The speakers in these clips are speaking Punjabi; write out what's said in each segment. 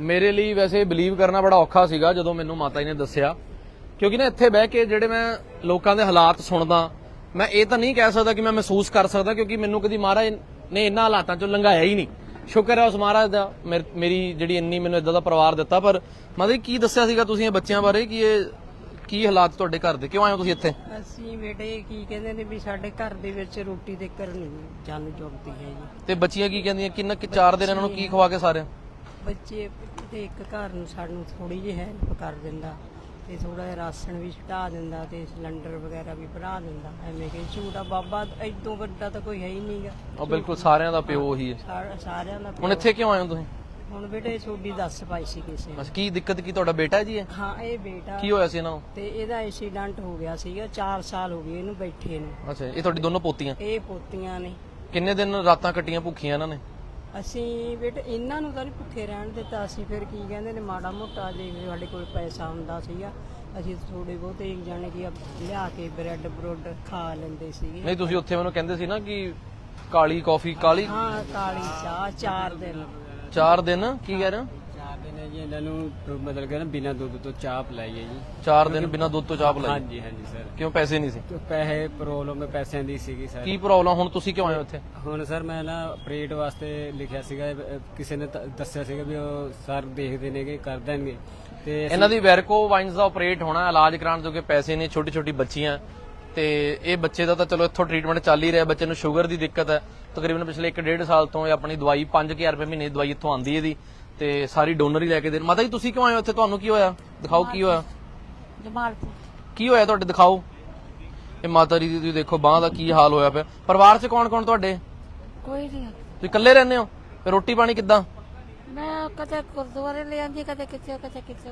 ਮੇਰੇ ਲਈ ਵੈਸੇ ਬਲੀਵ ਕਰਨਾ ਬੜਾ ਔਖਾ ਸੀਗਾ ਜਦੋਂ ਮੈਨੂੰ ਮਾਤਾ ਜੀ ਨੇ ਦੱਸਿਆ। ਕਿਉਂਕਿ ਨਾ ਇੱਥੇ ਬਹਿ ਕੇ ਜਿਹੜੇ ਮੈਂ ਲੋਕਾਂ ਦੇ ਹਾਲਾਤ ਸੁਣਦਾ ਮੈਂ ਇਹ ਤਾਂ ਨਹੀਂ ਕਹਿ ਸਕਦਾ ਕਿ ਮੈਂ ਮਹਿਸੂਸ ਕਰ ਸਕਦਾ ਕਿਉਂਕਿ ਮੈਨੂੰ ਕਦੀ ਮਹਾਰਾਜ ਨੇ ਇਹਨਾਂ ਹਾਲਾਤਾਂ ਚੋਂ ਲੰਘਾਇਆ ਹੀ ਨਹੀਂ। ਸ਼ੁਕਰ ਹੈ ਉਸ ਮਹਾਰਾਜ ਦਾ ਮੇਰ- ਜਿਹੜੀ ਇੰਨੀ ਮੈਨੂੰ ਇਦਾਂ ਦਾ ਪਰਿਵਾਰ ਦਿੱਤਾ ਪਰ ਮਾਤਾ ਜੀ ਕੀ ਦੱਸਿਆ ਸੀਗਾ ਤੁਸੀਂ ਇਹ ਬੱਚਿਆਂ ਬਾਰੇ ਕਿ ਇਹ ਕੀ ਹਾਲਾਤ ਤੁਹਾਡੇ ਘਰ ਦੇ? ਕਿਉਂ ਆਏ ਹੋ ਤੁਸੀਂ ਇੱਥੇ? ਅਸੀਂ ਬੇਟੇ ਕੀ ਕਹਿੰਦੇ ਨੇ ਵੀ ਸਾਡੇ ਘਰ ਦੇ ਵਿੱਚ ਰੋਟੀ ਦੇ ਕਰਨੀ ਜਨ ਜੁਗਦੀ ਹੈ ਜੀ। ਤੇ ਬੱਚੀਆਂ ਕੀ ਕਹਿੰਦੀਆਂ? ਕਿੰਨਾ ਕਿ ਚਾਰ ਦਿਨ ਇਹਨਾਂ ਨੂੰ ਕੀ ਖਵਾ ਕੇ ਸਾਰੇ ਬੱਚੇ ਤੇ ਇੱਕ ਘਰ ਨੂੰ ਸਾਨੂੰ ਥੋੜੀ ਜਿਹੀ ਹੈਲਪ ਕਰ ਦਿੰਦਾ ਤੇ ਥੋੜਾ ਜਿਹਾ ਰਾਸ਼ਨ ਵੀ ਛਟਾ ਦਿੰਦਾ ਤੇ ਸਿਲੰਡਰ ਵਗੈਰਾ ਵੀ ਬਣਾ ਦਿੰਦਾ। ਐਵੇਂ ਕਿ ਝੂਟਾ ਬਾਬਾ ਐਦੋਂ ਵੱਡਾ ਤਾਂ ਕੋਈ ਹੈ ਹੀ ਨਹੀਂਗਾ ਉਹ ਬਿਲਕੁਲ ਸਾਰਿਆਂ ਦਾ ਪਿਓ ਉਹੀ ਹੈ। ਸਾਰਿਆਂ ਦਾ ਹੁਣ ਇੱਥੇ ਕਿਉਂ ਆਏ ਹੋ ਤੁਸੀਂ? ਹੁਣ ਬੇਟੇ ਛੋਡੀ ਦੱਸ ਪਾਈ ਸੀ ਕਿਸੇ ਨੇ। ਅੱਛਾ ਕੀ ਦਿੱਕਤ ਕੀ ਤੁਹਾਡਾ ਬੇਟਾ ਹੈ ਜੀ ਇਹ? ਹਾਂ ਇਹ ਬੇਟਾ। ਕੀ ਹੋਇਆ ਸੀ ਇਹਨਾਂ ਨੂੰ? ਤੇ ਇਹਦਾ ਐਕਸੀਡੈਂਟ ਹੋ ਗਿਆ ਸੀਗਾ 4 ਸਾਲ ਹੋ ਗਏ ਇਹਨੂੰ ਬੈਠੇ ਨੂੰ। ਅੱਛਾ ਇਹ ਤੁਹਾਡੀ ਦੋਨੋਂ ਪੋਤੀਆਂ? ਇਹ ਪੋਤੀਆਂ ਨੇ। ਕਿੰਨੇ ਦਿਨ ਰਾਤਾਂ ਕੱਟੀਆਂ ਭੁੱਖੀਆਂ ਇਹਨਾਂ ਨੇ? ਅਸੀਂ ਬੇਟੇ ਇਹਨਾਂ ਨੂੰ ਤਾਂ ਨਹੀਂ ਭੁੱਖੇ ਰਹਿਣ ਦਿੱਤਾ। ਅਸੀਂ ਫਿਰ ਕੀ ਕਹਿੰਦੇ ਨੇ ਮਾੜਾ ਮੋਟਾ ਜੇ ਸਾਡੇ ਕੋਲ ਪੈਸਾ ਹੁੰਦਾ ਸੀਗਾ ਅਸੀਂ ਥੋੜੇ ਬਹੁਤੇ ਇੱਕ ਜਾਣੇ ਕੀ ਲਿਆ ਕੇ ਬ੍ਰੈਡ ਬਰੋਡ ਖਾ ਲੈਂਦੇ ਸੀਗੇ। ਨਹੀਂ ਤੁਸੀਂ ਉੱਥੇ ਮੈਨੂੰ ਕਹਿੰਦੇ ਸੀ ਨਾ ਕਿ ਕਾਲੀ ਕਾਫੀ ਕਾਲੀ ਹਾਂ ਕਾਲੀ ਚਾਹ ਚਾਰ ਦਿਨ। ਚਾਰ ਦਿਨ ਕੀ ਕਹਿ ਰਹੇ ਹੈ? ਜੀ ਇਹਨਾਂ ਨੂੰ ਮਤਲਬ ਕਿ ਨਾ ਬਿਨਾਂ ਦੁੱਧ ਤੋਂ ਚਾਹ ਪਿਲਾਈ ਹੈ ਜੀ। ਚਾਰ ਦਿਨ ਬਿਨਾਂ ਦੁੱਧ ਤੋਂ ਚਾਹ ਪਿਲਾਈ? ਹਾਂਜੀ ਹਾਂਜੀ ਸਰ। ਕਿਉਂ ਪੈਸੇ ਨਹੀਂ ਸੀ? ਤੇ ਪੈਸੇ ਪ੍ਰੋਬਲਮ ਪੈਸਿਆਂ ਦੀ ਸੀਗੀ ਸਰ। ਕੀ ਪ੍ਰੋਬਲਮ ਹੁਣ ਤੁਸੀਂ ਕਿਉਂ ਆਏ ਹੋ ਇੱਥੇ? ਹੁਣ ਸਰ ਮੈਂ ਨਾ ਆਪਰੇਟ ਵਾਸਤੇ ਲਿਖਿਆ ਸੀਗਾ ਅਹ ਕਿਸੇ ਨੇ ਤ- ਦੱਸਿਆ ਸੀਗਾ ਵੀ ਉਹ ਸਰ ਦੇਖਦੇ ਨੇਗੇ ਕਰ ਦੇਣਗੇ। ਤੇ ਇਹਨਾਂ ਦੀ ਵੈਰਕੋ ਵਾਈਨਸ ਦਾ ਆਪਰੇਟ ਹੋਣਾ ਇਲਾਜ ਕਰਾਉਣ ਜੋਗੇ ਪੈਸੇ ਨੇ ਛੋਟੀ ਛੋਟੀ ਬੱਚੀਆਂ। ਤੇ ਇਹ ਬੱਚੇ ਦਾ ਤਾਂ ਚਲੋ ਇੱਥੋਂ ਟ੍ਰੀਟਮੈਂਟ ਚੱਲ ਹੀ ਰਿਹਾ ਬੱਚੇ ਨੂੰ ਸ਼ੂਗਰ ਦੀ ਦਿੱਕਤ ਹੈ। ਤਕਰੀਬਨ ਪਿਛਲੇ 1.5 ਸਾਲ ਤੋਂ ਇਹ ਆਪਣੀ ਦਵਾਈ 5000 ਰੁਪਏ ਮਹੀਨੇ ਦੀ ਦਵਾਈ ਇੱਥੋਂ ਆਂਦੀ ਇਹਦੀ। ਤੇ ਸਾਰੀ ਡੋਨਰ ਹੀ ਲੈ ਕੇ ਦੇ ਮਾਤਾ ਜੀ ਤੁਸੀਂ ਕਿਉਂ ਆਏ ਹੋ ਇੱਥੇ? ਤੁਹਾਨੂੰ ਕੀ ਹੋਇਆ? ਦਿਖਾਓ ਕੀ ਹੋਇਆ? ਜਮਾਲਪੁਰ। ਕੀ ਹੋਇਆ ਤੁਹਾਡੇ? ਦਿਖਾਓ। ਇਹ ਮਾਤਾ ਜੀ ਦੀ ਤੁਸੀਂ ਦੇਖੋ ਬਾਹ ਦਾ ਕੀ ਹਾਲ ਹੋਇਆ ਪਿਆ। ਪਰਿਵਾਰ 'ਚ ਕੌਣ ਕੌਣ ਤੁਹਾਡੇ? ਕੋਈ ਨਹੀਂ ਤੁਸੀਂ ਇਕੱਲੇ ਰਹਿੰਦੇ ਹੋ? ਤੇ ਰੋਟੀ ਪਾਣੀ ਕਿੱਦਾਂ? ਮੈਂ ਕਦੇ ਗੁਰਦੁਆਰੇ ਲੈ ਜਾਂਦੀ ਕਦੇ ਕਿਤੇ ਕਦੇ ਕਿਤੇ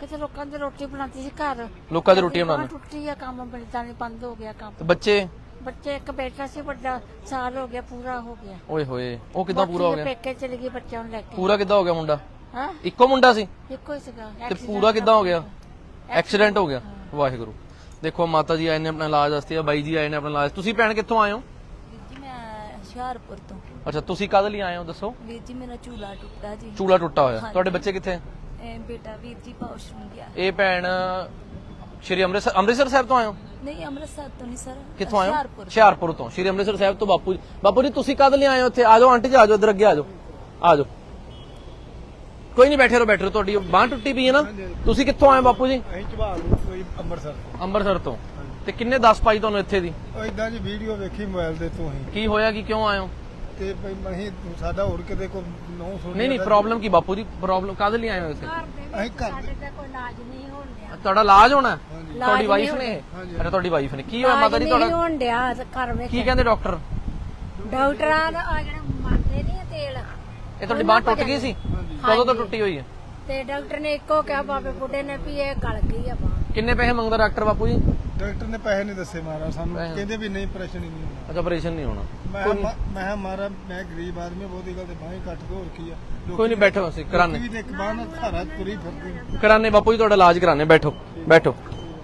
ਕਿਤੇ ਲੋਕਾਂ ਦੀ ਰੋਟੀ ਬਣਾਉਂਦੀ ਸੀ ਘਰ। ਲੋਕਾਂ ਦੀ ਰੋਟੀ ਬਣਾਉਣਾ। ਟੁੱਟੀ ਆ ਕੰਮ ਮਿਲਦਾ ਨਹੀਂ ਬੰਦ ਹੋ ਗਿਆ ਕੰਮ। ਤੇ ਬੱਚੇ? ਬੱਚੇ ਇੱਕ ਬੇਟਾ ਸੀ ਵੱਡਾ ਸਾਲ ਹੋ ਗਿਆ ਪੂਰਾ ਹੋ ਗਿਆ। ਓਏ ਹੋਏ ਉਹ ਕਿੱਦਾਂ ਪੂਰਾ ਹੋ ਗਿਆ? ਪੇਕੇ ਚਲੀ ਗਈ ਬੱਚਿਆਂ ਨੂੰ ਲੈ ਕੇ। ਪੂਰਾ ਕਿੱਦਾਂ ਹੋ ਗਿਆ ਮੁੰਡਾ? ਹਾਂ? ਇੱਕੋ ਮੁੰਡਾ ਸੀ? ਇੱਕੋ ਹੀ ਸੀਗਾ ਤੇ ਪੂਰਾ ਕਿੱਦਾਂ ਹੋ ਗਿਆ? ਐਕਸੀਡੈਂਟ ਹੋ ਗਿਆ? ਵਾਹਿਗੁਰੂ। ਦੇਖੋ ਮਾਤਾ ਜੀ ਆਏ ਨੇ ਆਪਣਾ ਇਲਾਜ ਵਾਸਤੇ ਆ ਬਾਈ ਜੀ ਆਏ ਨੇ ਆਪਣਾ ਇਲਾਜ। ਤੁਸੀਂ ਭੈਣ ਕਿੱਥੋਂ ਆਏ ਹੋ? ਵੀਰ ਜੀ ਮੈਂ ਹੁਸ਼ਿਆਰਪੁਰ ਤੋਂ। ਅੱਛਾ ਤੁਸੀਂ ਕਦ ਲਈ ਆਏ ਹੋ ਦੱਸੋ? ਵੀਰ ਜੀ ਮੇਰਾ ਝੂਲਾ ਟੁੱਟਾ ਜੀ। ਚੂਲਾ ਟੁੱਟਾ ਹੋਇਆ। ਤੁਹਾਡੇ ਬੱਚੇ ਕਿੱਥੇ? ਇਹ ਬੇਟਾ ਵੀਰ ਜੀ ਪਾਉਸ਼ਰਮ ਗਿਆ। ਇਹ ਭੈਣ ਸ਼੍ਰੀ ਅੰਮ੍ਰਿਤਸਰ ਅੰਮ੍ਰਿਤਸਰ ਸਾਹਿਬ ਤੋਂ ਆਏ ਹੋ? ਨਹੀਂ ਅੰਮ੍ਰਿਤਸਰ ਤੋਂ ਨਹੀਂ ਸਰ। ਕਿੱਥੋਂ ਆਏ ਹੋ? ਹੁਸ਼ਿਆਰਪੁਰ ਹੁਸ਼ਿਆਰਪੁਰ ਤੋਂ। ਸ਼੍ਰੀ ਅੰਮ੍ਰਿਤਸਰ ਸਾਹਿਬ ਤੋਂ ਬਾਪੂ ਜੀ। ਬਾਪੂ ਜੀ ਤੁਸੀਂ ਕਦ ਲਈ ਆਏ ਹੋ ਇੱਥੇ? ਆ ਜਾਓ ਆਂਟੀ ਜੀ ਆ ਜਾਓ ਇੱਧਰ ਅੱਗੇ ਆ ਜਾਓ। ਆ ਜਾਓ। ਕੋਈ ਨਹੀਂ ਬੈਠੇ ਰਹੋ ਬੈਠੇ ਰਹੋ। ਤੁਹਾਡੀ ਬਾਹ ਟੁੱਟੀ ਪਈ ਹੈ ਨਾ? ਤੁਸੀਂ ਕਿੱਥੋਂ ਆਏ ਹੋ ਬਾਪੂ ਜੀ? ਅਸੀਂ ਝਬਾਲ ਨੂੰ ਕੋਈ ਅੰਮ੍ਰਿਤਸਰ ਅੰਮ੍ਰਿਤਸਰ ਤੋਂ। ਤੇ ਕਿੰਨੇ ਦੱਸ ਪਾਈ ਤੁਹਾਨੂੰ ਇੱਥੇ ਦੀ? ਉਹ ਇਦਾਂ ਦੀ ਵੀਡੀਓ ਵੇਖੀ ਮੋਬਾਈਲ ਦੇ ਤੋਂ ਹੀ। ਕੀ ਹੋਇਆ ਕਿ ਕਿਉਂ ਆਏ ਹੋ? ਤੇ ਭਈ ਅਸੀਂ ਸਾਡਾ ਹੋਰ ਕਿਤੇ ਕੋਈ ਨੋ ਸੁਣ ਨਹੀਂ ਨਹੀਂ ਪ੍ਰੋਬਲਮ ਕੀ ਬਾਪੂ ਜੀ ਪ੍ਰੋਬਲਮ ਕਦ ਲਈ ਆਏ ਹੋ ਇੱਥੇ? ਅਸੀਂ ਘਰ ਦੇ ਕੋਈ ਇਲਾਜ ਨਹੀਂ ਹੋਣ ਡਿਆ। ਤੁਹਾਡਾ ਇਲਾਜ ਹੋਣਾ? ਹੈ? ਹਾਂਜੀ। ਤੁਹਾਡੀ ਵਾਈਫ ਨੇ? ਇਹ? ਅੱਛਾ ਤੁਹਾਡੀ ਵਾਈਫ ਨੇ। ਕੀ ਹੋਇਆ ਮਾਤਾ ਜੀ ਨਹੀਂ ਤੁਹਾਡਾ? ਹੋਣ ਡਿਆ ਘਰ ਵਿੱਚ। ਕੀ ਕਹਿੰਦੇ ਡਾਕਟਰ ਡਾਕਟਰਾਂ ਦਾ ਆ ਜਿਹੜਾ ਮਾਰਦੇ ਨਹੀਂ ਆ ਤੇਲ। ਇਹ ਤੁਹਾਡੀ ਬਾਹ ਟੁੱਟ ਗਈ ਸੀ? ਕਦੋਂ ਤੋਂ ਟੁੱਟੀ ਹੋਈ ਹੈ? ਤੇ ਡਾਕਟਰ ਨੇ ਇੱਕੋ ਕਿਹਾ ਬਾਬੇ ਬੁੱਢੇ ਨੇ ਵੀ ਇਹ ਗਲ ਗਈ ਆ ਬਾਂਹ। ਕਿੰਨੇ ਪੈਸੇ ਮੰਗਦਾ ਡਾਕਟਰ ਬਾਪੂ ਜੀ? ਡਾਕਟਰ ਨੇ ਪੈਸੇ ਨਹੀਂ ਦੱਸੇ ਮਾਰਾ ਸਾਨੂੰ। ਪੈਸੇ। ਕਹਿੰਦੇ ਵੀ ਨਹੀਂ ਪ੍ਰੈਸ਼ਨ ਹੀ ਨਹੀਂ ਹੋਣਾ। ਅੱਛਾ ਆਪਰੇਸ਼ਨ ਨਹੀਂ ਹੋਣਾ। ਮੈਂ ਕਿਹਾ ਮਾ- ਮੈਂ ਕਿਹਾ ਮਾਰਾ ਮੈਂ ਗਰੀਬ ਆਦਮੀ ਬਹੁਤੀ ਗੱਲ ਤੇ ਬਾਹੀਂ ਕੱਟ ਦੋ ਹੋਰ ਕੀ ਆ? ਲੋਕੀ ਕੋਈ ਨਹੀਂ ਬੈਠੋ ਅਸੀਂ ਕਰਾਨੇ। ਵੀ ਤੇ ਇੱਕ ਬਾਹ ਨਾਲ ਸਹਾਰਾ ਤੁਰੀ ਫਿਰਦੀ ਕਰਾਨੇ ਬਾਪੂ ਜੀ ਤੁਹਾਡਾ ਇਲਾਜ ਕਰਾਨੇ ਬੈਠੋ ਬੈਠੋ।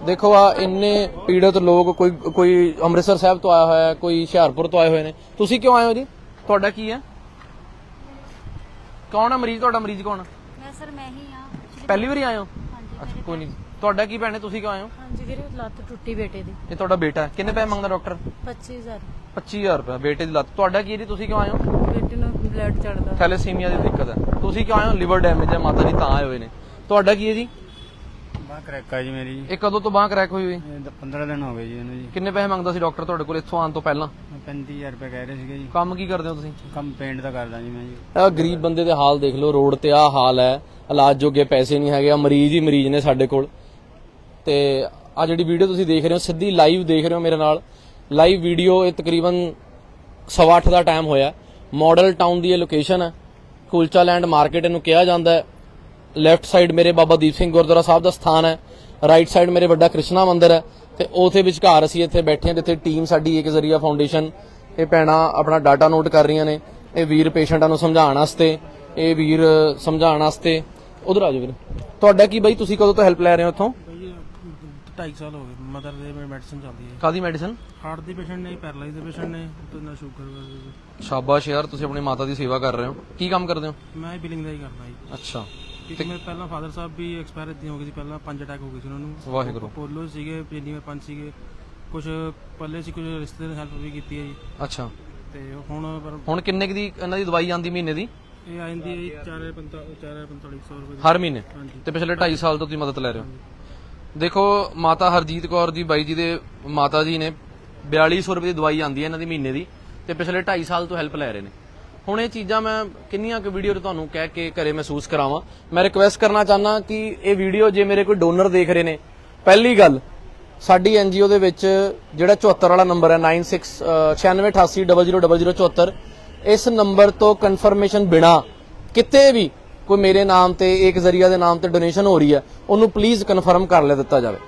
ਦੇਖੋ ਆ ਇੰਨੇ ਪੀੜਤ ਲੋਕ ਕੋਈ ਕੋਈ ਅੰਮ੍ਰਿਤਸਰ ਸਾਹਿਬ ਤੋਂ ਆਇਆ ਹੋਇਆ ਹੈ ਕੋਈ ਹੁਸ਼ਿਆਰਪੁਰ ਤੋਂ ਆਏ ਹੋਏ ਨੇ। ਤੁਸੀਂ ਕਿਉਂ ਆਏ ਹੋ ਜੀ? ਤੁਹਾਡਾ ਕੀ ਹੈ ਕੌਣ ਹੈ ਮਰੀਜ਼? ਤੁਹਾਡਾ ਮਰੀਜ਼ ਕੌਣ ਹੈ ਮੈਂ ਸਰ ਮੈਂ ਹੀ ਆ। ਪਹਿਲੀ ਵਾਰੀ ਆਏ ਹੋ? ਅੱਛਾ ਕੋਈ ਨਹੀਂ ਤੁਹਾਡਾ ਕੀ ਭੈਣੇ ਤੁਸੀਂ ਕਿਉਂ ਆਏ ਹੋ? ਹਾਂਜੀ ਵੀਰੇ ਲੱਤ ਟੁੱਟੀ ਬੇਟੇ ਦੀ। ਇਹ ਤੁਹਾਡਾ ਬੇਟਾ ਹੈ। ਕਿੰਨੇ ਪੈਸੇ ਮੰਗਦਾ ਡਾਕਟਰ? 25000 25000 ਰੁਪਏ। ਬੇਟੇ ਦੀ ਲੱਤ। ਤੁਹਾਡਾ ਕੀ ਹੈ ਜੀ? ਤੁਸੀਂ ਕਿਉਂ ਆਏ ਹੋ? ਬੇਟੇ ਨੂੰ ਬਲੱਡ ਚੜਦਾ ਥੈਲੇਸੀਮੀਆ ਦੀ ਦਿੱਕਤ ਹੈ। ਤੁਸੀਂ ਕਿਉਂ ਆਏ ਹੋ? ਲਿਵਰ ਡੈਮੇਜ ਹੈ। ਮਾਤਾ ਜੀ ਤਾਂ ਆਏ ਹੋਏ ਨੇ। ਤੁਹਾਡਾ ਕੀ ਹੈ ਜੀ? ਬਾਹ ਕਰੈਕਾ ਜੀ ਮੇਰੀ। ਇਹ ਕਦੋਂ ਤੋਂ ਬਾਹ ਕਰੈਕ ਹੋਈ ਹੋਈ? ਇਹ ਤਾਂ 15 ਦਿਨ ਹੋ ਗਏ ਜੀ ਇਹਨੂੰ ਜੀ। ਕਿੰਨੇ ਪੈਸੇ ਮੰਗਦਾ ਸੀ ਡਾਕਟਰ ਤੁਹਾਡੇ ਕੋਲ ਇੱਥੋਂ ਆਉਣ ਤੋਂ ਪਹਿਲਾਂ? 35000 ਰੁਪਏ ਕਹਿ ਰਹੇ ਸੀਗੇ ਜੀ। ਕੰਮ ਕੀ ਕਰਦੇ ਹੋ ਤੁਸੀਂ? ਕੰਮ ਪੇਂਟ ਦਾ ਕਰਦਾ ਜੀ ਮੈਂ ਜੀ। ਆ ਗਰੀਬ ਬੰਦੇ ਦੇ ਹਾਲ ਦੇਖ ਲਓ। ਰੋਡ ਤੇ ਆ ਹਾਲ ਹੈ। ਇਲਾਜ ਜੋਗੇ ਪੈਸੇ ਨਹੀਂ ਹੈਗੇ। ਆ ਮਰੀਜ਼ ਹੀ ਮਰੀਜ਼ ਨੇ ਸਾਡੇ ਕੋਲ। ਤੇ ਆ ਜਿਹੜੀ ਵੀਡੀਓ ਤੁਸੀਂ ਦੇਖ ਰਹੇ ਹੋ, ਸਿੱਧੀ ਲਾਈਵ ਦੇਖ ਰਹੇ ਹੋ ਮੇਰੇ ਨਾਲ। ਲਾਈਵ ਵੀਡੀਓ ਇਹ ਤਕਰੀਬਨ ਸਵਾ ਅੱਠ ਦਾ ਟਾਈਮ ਹੋਇਆ। ਮਾਡਲ ਟਾਊਨ ਦੀ ਇਹ ਲੋਕੇਸ਼ਨ ਹੈ। ਕੁਲਚਾ ਲੈਂਡ ਮਾਰਕੀਟ ਇਹਨੂੰ ਕਿਹਾ ਜਾਂਦਾ ਹੈ। ਲੈਫਟ ਸਾਈਡ ਮੇਰੇ ਬਾਬਾ ਦੀਪ ਸਿੰਘ ਗੁਰਦੁਆਰਾ ਸਾਹਿਬ ਦਾ ਸਥਾਨ ਹੈ। ਰਾਈਟ ਸਾਈਡ ਮੇਰੇ ਵੱਡਾ ਕ੍ਰਿਸ਼ਨਾ ਮੰਦਿਰ ਹੈ। ਤੇ ਉਥੇ ਵਿਚਕਾਰ ਅਸੀਂ ਇੱਥੇ ਬੈਠੇ ਹਾਂ ਜਿੱਥੇ ਟੀਮ ਸਾਡੀ ਇੱਕ ਜ਼ਰੀਆ ਫਾਊਂਡੇਸ਼ਨ ਇਹ ਭੈਣਾਂ ਆਪਣਾ ਡਾਟਾ ਨੋਟ ਕਰ ਰਹੀਆਂ ਨੇ। ਇਹ ਵੀਰ ਪੇਸ਼ੈਂਟਾਂ ਨੂੰ ਸਮਝਾਉਣ ਵਾਸਤੇ, ਇਹ ਵੀਰ ਸਮਝਾਉਣ ਵਾਸਤੇ। ਉਧਰ ਆ ਜਾਓ ਵੀਰ। ਤੁਹਾਡਾ ਕੀ ਬਾਈ? ਤੁਸੀਂ ਕਦੋਂ ਤੋਂ ਹੈਲਪ ਲੈ ਰਹੇ ਹੋ ਇੱਥੋਂ? 2.5 ਸਾਲ ਹੋ ਗਏ। ਮਦਰ ਦੇ ਮੈਡੀਸਿਨ ਚੱਲਦੀ ਹੈ। ਕਾਦੀ ਮੈਡੀਸਨ ਹਾਰਟ ਦੇ ਪੇਸ਼ੈਂਟ ਨੇ ਪੈਰਾਲਾਈਜ਼ ਦੇ ਪੇਸ਼ੈਂਟ ਨੇ ਤੇ ਨਾ ਸ਼ੂਗਰ ਸ਼ਾਬਾਸ਼ ਯਾਰ ਤੁਸੀਂ ਆਪਣੀ ਮਾਤਾ ਦੀ ਸੇਵਾ ਕਰ ਰਹੇ ਹੋ। ਕੀ ਕੰਮ ਕਰਦੇ ਹੋ? ਮੈਂ ਬਿਲਿੰਗ ਦਾ ਹੀ ਕਰਦਾ ਜੀ। ਅੱਛਾ। ਕਿਉਂਕਿ ਮੇਰੇ ਪਹਿਲਾਂ ਫਾਦਰ ਸਾਹਿਬ ਵੀ ਐਕਸਪਾਇਰ ਇਦਾਂ ਹੋ ਗਏ ਸੀ ਪਹਿਲਾਂ ਪੰਜ ਅਟੈਕ ਹੋ ਗਏ ਸੀ ਉਹਨਾਂ ਨੂੰ। ਵਾਹਿਗੁਰੂ। ਅਪੋਲੋ ਸੀਗੇ ਪਿੰਡੀ ਵਿੱਚ ਪੰਜ ਸੀਗੇ। ਕੁਝ ਪੱਲੇ ਸੀ ਕੁਝ ਰਿਸ਼ਤੇਦਾਰ ਹੈਲਪ ਵੀ ਕੀਤੀ ਹੈ ਜੀ। ਅੱਛਾ। ਤੇ ਹੁਣ ਪਰ ਹੁਣ ਕਿੰਨੇ ਕੁ ਦੀ ਇਹਨਾਂ ਦੀ ਦਵਾਈ ਆਂਦੀ ਮਹੀਨੇ ਦੀ? ਇਹ ਆ ਜਾਂਦੀ ਹੈ ਜੀ 4.45 4.45 ਰੁਪਏ ਦੀ। ਹਰ ਮਹੀਨੇ? ਹਾਂਜੀ। ਤੇ ਪਿਛਲੇ 2.5 ਸਾਲ ਤੋਂ ਤੁਸੀਂ ਮਦਦ ਲੈ ਰਹੇ ਹੋ? ਦੇਖੋ, ਮਾਤਾ ਹਰਜੀਤ ਕੌਰ ਜੀ ਬਾਈ ਜੀ ਦੇ ਮਾਤਾ ਜੀ ਨੇ 4200 ਰੁਪਏ ਦੀ ਦਵਾਈ ਆਂਦੀ ਹੈ ਇਹਨਾਂ ਦੀ ਮਹੀਨੇ ਦੀ ਤੇ ਪਿਛਲੇ 2.5 ਸਾਲ ਤੋਂ ਹੈਲਪ ਲੈ ਰਹੇ ਨੇ। ਹੁਣ ਇਹ ਚੀਜ਼ਾਂ ਮੈਂ ਕਿੰਨੀਆਂ ਕੁ ਵੀਡੀਓ ਤੁਹਾਨੂੰ ਕਹਿ ਕੇ ਘਰੇ ਮਹਿਸੂਸ ਕਰਾਵਾਂ। ਮੈਂ ਰਿਕੁਐਸਟ ਕਰਨਾ ਚਾਹਨਾ ਕਿ ਇਹ ਵੀਡੀਓ ਜੇ ਮੇਰੇ ਕੋਈ ਡੋਨਰ ਦੇਖ ਰਹੇ ਨੇ, ਪਹਿਲੀ ਗੱਲ, ਸਾਡੀ ਐਨਜੀਓ ਦੇ ਵਿੱਚ ਜਿਹੜਾ 74 ਵਾਲਾ ਨੰਬਰ ਹੈ 9698800074 ਇਸ ਨੰਬਰ ਤੋਂ ਕਨਫਰਮੇਸ਼ਨ ਬਿਨਾ ਕਿਤੇ ਵੀ ਕੋਈ ਮੇਰੇ ਨਾਮ ਤੇ, ਇੱਕ ਜ਼ਰੀਆ ਦੇ ਨਾਮ ਤੇ ਡੋਨੇਸ਼ਨ ਹੋ ਰਹੀ ਹੈ, ਉਹਨੂੰ ਪਲੀਜ਼ ਕਨਫਰਮ ਕਰ ਲੈ ਦਿੱਤਾ ਜਾਵੇ।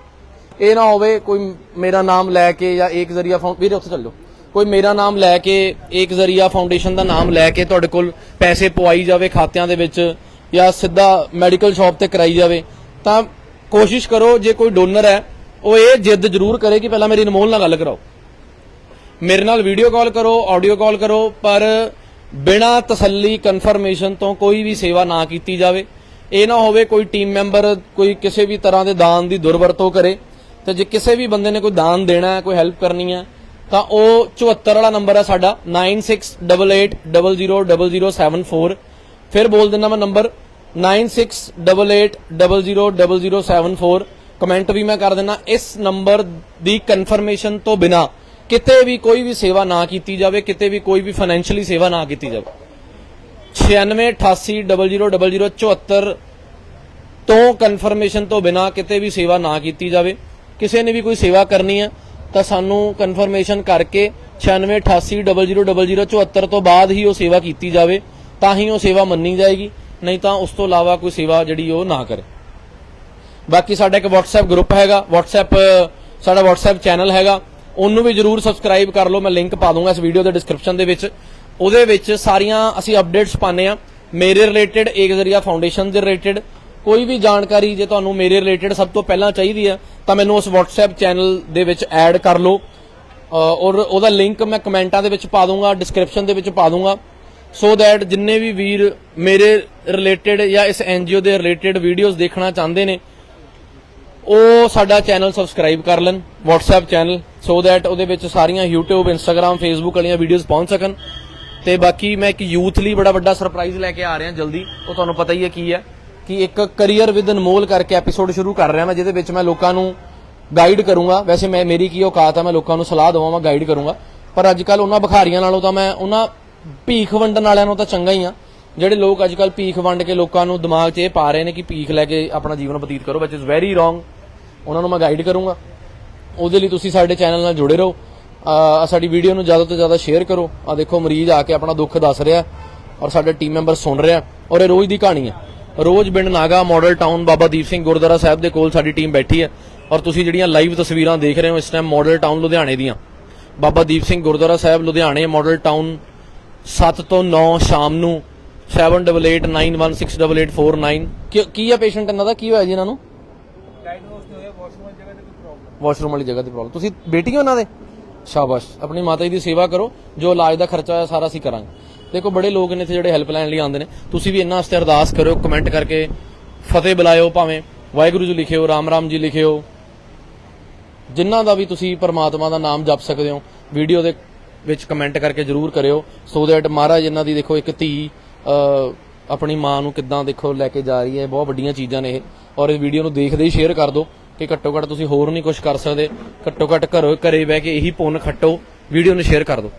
ਇਹ ਨਾ ਹੋਵੇ ਕੋਈ ਮੇਰਾ ਨਾਮ ਲੈ ਕੇ ਜਾਂ ਇੱਕ ਜ਼ਰੀਆ ਫਾਊਂ ਵੀਰੇ, ਉੱਥੇ ਚੱਲੋ ਕੋਈ ਮੇਰਾ ਨਾਮ ਲੈ ਕੇ, ਇੱਕ ਜ਼ਰੀਆ ਫਾਊਂਡੇਸ਼ਨ ਦਾ ਨਾਮ ਲੈ ਕੇ ਤੁਹਾਡੇ ਕੋਲ ਪੈਸੇ ਪਵਾਈ ਜਾਵੇ ਖਾਤਿਆਂ ਦੇ ਵਿੱਚ ਜਾਂ ਸਿੱਧਾ ਮੈਡੀਕਲ ਸ਼ਾਪ ਤੇ ਕਰਾਈ ਜਾਵੇ, ਤਾਂ ਕੋਸ਼ਿਸ਼ ਕਰੋ ਜੇ ਕੋਈ ਡੋਨਰ ਹੈ, ਉਹ ਇਹ ਜਿੱਦ ਜ਼ਰੂਰ ਕਰੇ ਕਿ ਪਹਿਲਾਂ ਮੇਰੀ ਅਨਮੋਲ ਨਾਲ ਗੱਲ ਕਰਾਓ। ਮੇਰੇ ਨਾਲ ਵੀਡੀਓ ਕਾਲ ਕਰੋ ਆਡੀਓ ਕਾਲ ਕਰੋ, ਪਰ ਬਿਨਾ ਤਸੱਲੀ ਕਨਫਰਮੇਸ਼ਨ ਤੋਂ ਕੋਈ ਵੀ ਸੇਵਾ ਨਾ ਕੀਤੀ ਜਾਵੇ। ਇਹ ਨਾ ਹੋਵੇ ਕੋਈ ਟੀਮ ਮੈਂਬਰ ਕੋਈ ਕਿਸੇ ਵੀ ਤਰ੍ਹਾਂ ਦੇ ਦਾਨ ਦੀ ਦੁਰਵਰਤੋਂ ਕਰੇ। ਤੇ ਜੇ ਕਿਸੇ ਵੀ ਬੰਦੇ ਨੇ ਕੋਈ ਦਾਨ ਦੇਣਾ ਹੈ, ਕੋਈ ਹੈਲਪ ਕਰਨੀ ਹੈ, ਤਾਂ ਉਹ 74 ਵਾਲਾ ਨੰਬਰ ਹੈ ਸਾਡਾ 9688000074 ਫਿਰ ਬੋਲ ਦਿੰਦਾ ਮੈਂ ਨੰਬਰ 9688000074 ਕਮੈਂਟ ਵੀ ਮੈਂ ਕਰ ਦਿੰਦਾ, ਇਸ ਨੰਬਰ ਦੀ ਕਨਫਰਮੇਸ਼ਨ ਤੋਂ ਬਿਨਾ। ਕਿਤੇ ਵੀ ਕੋਈ ਵੀ ਸੇਵਾ ਨਾ ਕੀਤੀ ਜਾਵੇ, ਕਿਤੇ ਵੀ ਕੋਈ ਵੀ ਫਾਈਨੈਂਸ਼ੀਅਲੀ ਸੇਵਾ ਨਾ ਕੀਤੀ ਜਾਵੇ। 9688000074 ਤੋਂ ਕਨਫਰਮੇਸ਼ਨ ਤੋਂ ਬਿਨਾ ਕਿਤੇ ਵੀ ਸੇਵਾ ਨਾ ਕੀਤੀ ਜਾਵੇ, ਕਿਸੇ ਨੇ ਵੀ ਕੋਈ ਸੇਵਾ ਕਰਨੀ ਹੈ, ਤਾਂ ਸਾਨੂੰ ਕਨਫਰਮੇਸ਼ਨ ਕਰਕੇ 9688000074 ਤੋਂ ਬਾਅਦ ਹੀ ਉਹ ਸੇਵਾ ਕੀਤੀ ਜਾਵੇ, ਤਾਂ ਹੀ ਉਹ ਸੇਵਾ ਮੰਨੀ ਜਾਏਗੀ, ਨਹੀਂ ਤਾਂ ਉਸ ਤੋਂ ਇਲਾਵਾ ਕੋਈ ਸੇਵਾ ਜਿਹੜੀ ਉਹ ਨਾ ਕਰੇ। ਬਾਕੀ ਸਾਡਾ ਇੱਕ WhatsApp ਗਰੁੱਪ ਹੈਗਾ, WhatsApp, ਸਾਡਾ WhatsApp ਚੈਨਲ ਹੈਗਾ ਉਹਨੂੰ ਵੀ ਜਰੂਰ ਸਬਸਕ੍ਰਾਈਬ ਕਰ ਲਓ, ਮੈਂ ਲਿੰਕ ਪਾ ਦੂੰਗਾ ਇਸ ਵੀਡੀਓ ਦੇ ਡਿਸਕ੍ਰਿਪਸ਼ਨ ਦੇ ਵਿੱਚ। ਉਹਦੇ ਵਿੱਚ ਸਾਰੀਆਂ ਅਸੀਂ ਅਪਡੇਟਸ ਪਾਉਂਦੇ ਆ ਮੇਰੇ ਰਿਲੇਟਡ ਏਕ ਜ਼ਰੀਆ ਫਾਊਂਡੇਸ਼ਨ ਦੇ ਰਿਲੇਟਡ ਕੋਈ ਵੀ ਜਾਣਕਾਰੀ ਜੇ ਤੁਹਾਨੂੰ ਮੇਰੇ ਰਿਲੇਟਡ ਸਭ ਤੋਂ ਪਹਿਲਾਂ ਚਾਹੀਦੀ ਹੈ, ਤਾਂ ਮੈਨੂੰ ਉਸ WhatsApp ਚੈਨਲ ਦੇ ਵਿੱਚ ਐਡ ਕਰ ਲਓ। ਔਰ ਉਹਦਾ ਲਿੰਕ ਮੈਂ ਕਮੈਂਟਾਂ ਦੇ ਵਿੱਚ ਪਾ ਦੂੰਗਾ ਡਿਸਕ੍ਰਿਪਸ਼ਨ ਦੇ ਵਿੱਚ ਪਾ ਦੂੰਗਾ ਸੋ ਦੈਟ ਜਿੰਨੇ ਵੀ ਵੀਰ ਮੇਰੇ ਰਿਲੇਟਡ ਜਾਂ ਇਸ ਐਨਜੀਓ ਦੇ ਰਿਲੇਟਡ ਵੀਡੀਓਜ਼ ਦੇਖਣਾ ਚਾਹੁੰਦੇ ਨੇ, ਉਹ ਸਾਡਾ ਚੈਨਲ ਸਬਸਕ੍ਰਾਈਬ ਕਰ ਲੈਣ, WhatsApp ਚੈਨਲ ਸੋ ਦੈਟ ਉਹਦੇ ਵਿੱਚ ਸਾਰੀਆਂ YouTube, Instagram, Facebook ਵਾਲੀਆਂ ਵੀਡੀਓਜ਼ ਪਹੁੰਚ ਸਕਣ। ਤੇ ਬਾਕੀ ਮੈਂ ਇੱਕ ਯੂਥ ਲਈ ਬੜਾ ਵੱਡਾ ਸਰਪ੍ਰਾਈਜ਼ ਲੈ ਕੇ ਆ ਰਿਹਾ ਜਲਦੀ। ਉਹ ਤੁਹਾਨੂੰ ਪਤਾ ਹੀ ਹੈ ਕੀ ਹੈ ਕਿ ਇੱਕ ਕੈਰੀਅਰ ਵਿਦ ਅਨਮੋਲ ਕਰਕੇ ਐਪੀਸੋਡ ਸ਼ੁਰੂ ਕਰ ਰਿਹਾ ਮੈਂ, ਜਿਹਦੇ ਵਿੱਚ ਮੈਂ ਲੋਕਾਂ ਨੂੰ ਗਾਈਡ ਕਰੂੰਗਾ। ਵੈਸੇ ਮੈਂ, ਮੇਰੀ ਕੀ ਔਕਾਤ ਹੈ ਮੈਂ ਲੋਕਾਂ ਨੂੰ ਸਲਾਹ ਦਵਾਂ, ਮੈਂ ਗਾਈਡ ਕਰੂੰਗਾ। ਪਰ ਅੱਜ ਕੱਲ ਉਹਨਾਂ ਬਖਾਰੀਆਂ ਨਾਲੋਂ ਤਾਂ ਮੈਂ, ਉਹਨਾਂ ਭੀਖ ਵੰਡਣ ਵਾਲਿਆਂ ਨੂੰ ਤਾਂ ਚੰਗਾ ਹੀ ਆ। ਜਿਹੜੇ ਲੋਕ ਅੱਜ ਕੱਲ ਭੀਖ ਵੰਡ ਕੇ ਲੋਕਾਂ ਨੂੰ ਦਿਮਾਗ 'ਚ ਇਹ ਪਾ ਰਹੇ ਨੇ ਕਿ ਭੀਖ ਲੈ ਕੇ ਆਪਣਾ ਜੀਵਨ ਬਤੀਤ ਕਰੋ ਵਿਚ ਇਜ਼ ਵੈਰੀ ਰੋਂਗ ਉਹਨਾਂ ਨੂੰ ਮੈਂ ਗਾਈਡ ਕਰੂੰਗਾ। ਉਹਦੇ ਲਈ ਤੁਸੀਂ ਸਾਡੇ ਚੈਨਲ ਨਾਲ ਜੁੜੇ ਰਹੋ। ਅਹ ਸਾਡੀ ਵੀਡੀਓ ਨੂੰ ਜ਼ਿਆਦਾ ਤੋਂ ਜ਼ਿਆਦਾ ਸ਼ੇਅਰ ਕਰੋ। ਆ ਦੇਖੋ ਮਰੀਜ਼ ਆ ਕੇ ਆਪਣਾ ਦੁੱਖ ਦੱਸ ਰਿਹਾ ਔਰ ਸਾਡੇ ਟੀਮ ਮੈਂਬਰ ਸੁਣ ਰਿਹਾ ਔਰ ਇਹ ਰੋਜ਼ ਦੀ ਕਹਾਣੀ ਹੈ। ਰੋਜ਼ ਬਿੰਡ ਨਾਗਾ, ਮਾਡਲ ਟਾਊਨ, ਬਾਬਾ ਦੀਪ ਸਿੰਘ ਗੁਰਦੁਆਰਾ ਸਾਹਿਬ ਦੇ ਕੋਲ ਸਾਡੀ ਟੀਮ ਬੈਠੀ ਹੈ ਔਰ ਤੁਸੀਂ ਜਿਹੜੀਆਂ ਲਾਈਵ ਤਸਵੀਰਾਂ ਦੇਖ ਰਹੇ ਹੋ ਇਸ ਟਾਈਮ ਮਾਡਲ ਟਾਊਨ ਲੁਧਿਆਣੇ ਦੀਆਂ। ਬਾਬਾ ਦੀਪ ਸਿੰਘ ਗੁਰਦੁਆਰਾ ਸਾਹਿਬ ਲੁਧਿਆਣੇ, ਮਾਡਲ ਟਾਊਨ 7 ਤੋਂ 9 ਸ਼ਾਮ ਨੂੰ 7889168849 ਕੀ ਕੀ ਹੈ ਪੇਸ਼ੈਂਟ ਇਹਨਾਂ ਦਾ? ਕੀ ਹੋਇਆ ਜੀ ਇਹਨਾਂ ਨੂੰ? ਵਾਸ਼ਰੂਮ ਵਾਸ਼ਰੂਮ ਵਾਲੀ ਜਗ੍ਹਾ ਦੀ ਪ੍ਰੋਬਲਮ ਤੁਸੀਂ ਬੇਟੀ ਹੋ ਉਹਨਾਂ ਦੇ? ਸ਼ਾਬਾਸ਼। ਆਪਣੀ ਮਾਤਾ ਜੀ ਦੀ ਸੇਵਾ ਕਰੋ। ਜੋ ਇਲਾਜ ਦਾ ਖਰਚਾ ਸਾਰਾ ਅਸੀਂ ਕਰਾਂਗੇ। ਦੇਖੋ, ਬੜੇ ਲੋਕ ਨੇ ਇੱਥੇ ਜਿਹੜੇ ਹੈਲਪ ਲੈਣ ਲਈ ਆਉਂਦੇ ਨੇ। ਤੁਸੀਂ ਵੀ ਇਹਨਾਂ ਵਾਸਤੇ ਅਰਦਾਸ ਕਰਿਓ ਕਮੈਂਟ ਕਰਕੇ ਫਤਿਹ ਬੁਲਾਇਓ ਭਾਵੇਂ ਵਾਹਿਗੁਰੂ ਜੀ ਲਿਖਿਓ, ਰਾਮ ਰਾਮ ਜੀ ਲਿਖਿਓ। ਜਿਨ੍ਹਾਂ ਦਾ ਵੀ ਤੁਸੀਂ ਪਰਮਾਤਮਾ ਦਾ ਨਾਮ ਜਪ ਸਕਦੇ ਹੋ ਵੀਡੀਓ ਦੇ ਵਿੱਚ ਕਮੈਂਟ ਕਰਕੇ ਜਰੂਰ ਕਰਿਓ। ਸੋ ਦੈਟ ਮਹਾਰਾਜ ਇਹਨਾਂ ਦੀ ਦੇਖੋ ਇੱਕ ਧੀ ਆਪਣੀ ਮਾਂ ਨੂੰ ਕਿੱਦਾਂ ਦੇਖੋ ਲੈ ਕੇ ਜਾ ਰਹੀ ਹੈ। ਬਹੁਤ ਵੱਡੀਆਂ ਚੀਜ਼ਾਂ ਨੇ ਇਹ। ਔਰ ਇਸ ਵੀਡੀਓ ਨੂੰ ਦੇਖਦੇ ਹੀ ਸ਼ੇਅਰ ਕਰ ਦਿਓ। ਕਿ ਘੱਟੋ ਘੱਟ ਤੁਸੀਂ ਹੋਰ ਨਹੀਂ ਕੁਝ ਕਰ ਸਕਦੇ। ਘੱਟੋ ਘੱਟ ਘਰੋਂ ਘਰੇ ਬਹਿ ਕੇ ਇਹੀ ਪੁੰਨ ਖੱਟੋ, ਵੀਡੀਓ ਨੂੰ ਸ਼ੇਅਰ ਕਰ ਦਿਓ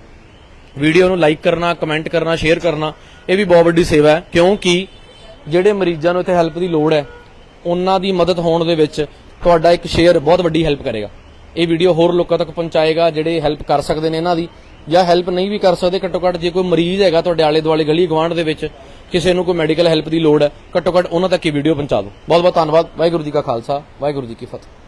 ਵੀਡੀਓ ਨੂੰ ਲਾਈਕ ਕਰਨਾ ਕਮੈਂਟ ਕਰਨਾ ਸ਼ੇਅਰ ਕਰਨਾ, ਇਹ ਵੀ ਬਹੁਤ ਵੱਡੀ ਸੇਵਾ ਹੈ। ਕਿਉਂਕਿ ਜਿਹੜੇ ਮਰੀਜ਼ਾਂ ਨੂੰ ਇੱਥੇ ਹੈਲਪ ਦੀ ਲੋੜ ਹੈ, ਉਹਨਾਂ ਦੀ ਮਦਦ ਹੋਣ ਦੇ ਵਿੱਚ ਤੁਹਾਡਾ ਇੱਕ ਸ਼ੇਅਰ ਬਹੁਤ ਵੱਡੀ ਹੈਲਪ ਕਰੇਗਾ। ਇਹ ਵੀਡੀਓ ਹੋਰ ਲੋਕਾਂ ਤੱਕ ਪਹੁੰਚਾਏਗਾ ਜਿਹੜੇ ਹੈਲਪ ਕਰ ਸਕਦੇ ਨੇ ਇਹਨਾਂ ਦੀ, ਜਾਂ ਹੈਲਪ ਨਹੀਂ ਵੀ ਕਰ ਸਕਦੇ। ਘੱਟੋ ਘੱਟ ਜੇ ਕੋਈ ਮਰੀਜ਼ ਹੈਗਾ ਤੁਹਾਡੇ ਆਲੇ ਦੁਆਲੇ ਗਲੀ ਗਵਾਂਢ ਦੇ ਵਿੱਚ ਕਿਸੇ ਨੂੰ ਕੋਈ ਮੈਡੀਕਲ ਹੈਲਪ ਦੀ ਲੋੜ ਹੈ, ਘੱਟੋ ਘੱਟ ਉਹਨਾਂ ਤੱਕ ਇਹ ਵੀਡੀਓ ਪਹੁੰਚਾ ਦਿਓ। ਬਹੁਤ ਬਹੁਤ ਧੰਨਵਾਦ, ਵਾਹਿਗੁਰੂ ਜੀ ਕਾ ਖਾਲਸਾ, ਵਾਹਿਗੁਰੂ ਜੀ ਕੀ ਫਤਿਹ।